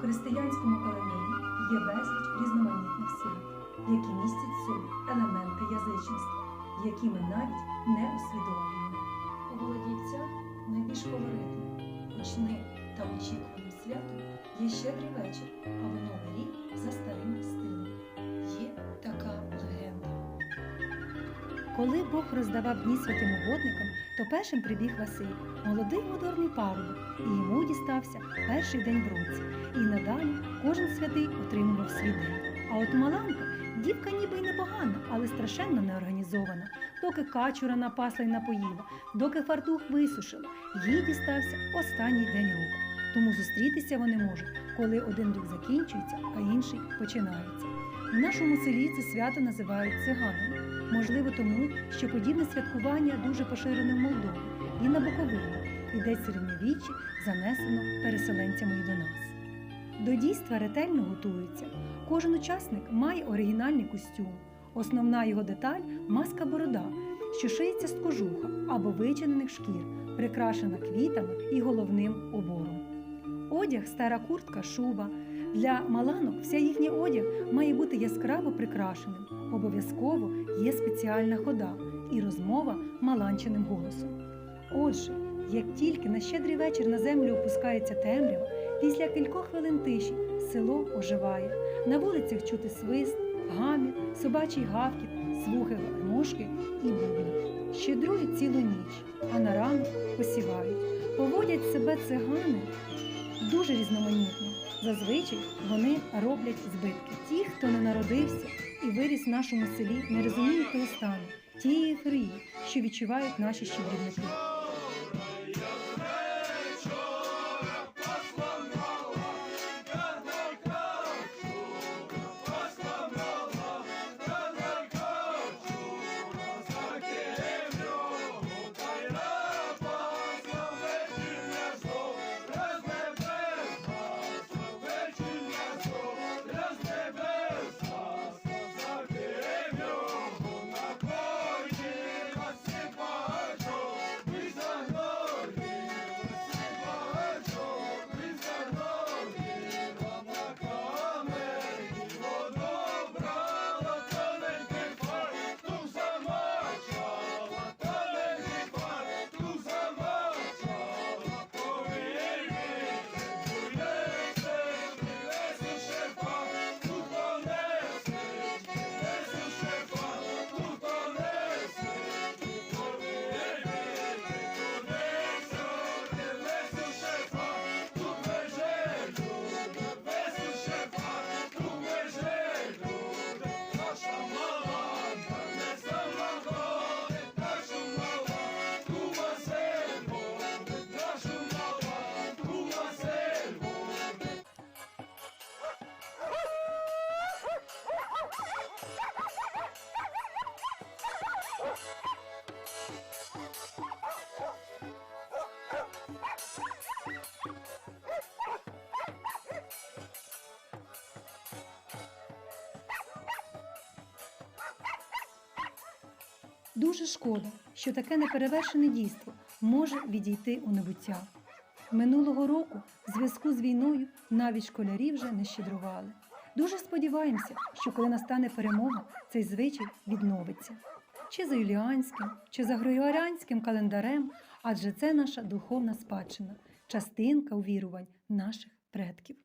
християнському календарі є безліч різноманітних свят, які містять собі елементи язичництва, які ми навіть не усвідомлюємо. У Володівця найбільш колоритним, гучним та очікуваним святом є щедрий вечір, або Новий рік за старим стилем. Коли Бог роздавав дні святим угодникам, то першим прибіг Василь, молодий модерний парубок, і йому дістався перший день в році. І надалі кожен святий отримував свій день. А от Маланка, дівка ніби й непогана, але страшенно неорганізована. Доки качура напасла й напоїла, доки фартух висушила, їй дістався останній день року. Тому зустрітися вони можуть, коли один рік закінчується, а інший починається. В нашому селі це свято називають циганами. Можливо, тому, що подібне святкування дуже поширене в Молдові і на Буковині, і десь середньовіччі занесено переселенцями і до нас. До дійства ретельно готуються. Кожен учасник має оригінальний костюм. Основна його деталь маска борода, що шиється з кожуха або вичинених шкір, прикрашена квітами і головним обором. Одяг, стара куртка, шуба. Для маланок вся їхній одяг має бути яскраво прикрашеним. Обов'язково є спеціальна хода і розмова маланченим голосом. Отже, як тільки на щедрий вечір на землю опускається темрява, після кількох хвилин тиші село оживає. На вулицях чути свист, гамір, собачий гавкіт, звуки гармошки і бубнів. Щедрують цілу ніч, а на ранок посівають. Поводять себе цигани дуже різноманітно. Зазвичай вони роблять збитки. Ті, хто не народився і виріс в нашому селі, не розуміють того стану, тієї еферії, що відчувають наші щедрівники. Дуже шкода, що таке неперевершене дійство може відійти у небуття. Минулого року, в зв'язку з війною, навіть школярі вже не щедрували. Дуже сподіваємося, що коли настане перемога, цей звичай відновиться. Чи за юліанським, чи за григоріанським календарем, адже це наша духовна спадщина, частинка увірувань наших предків.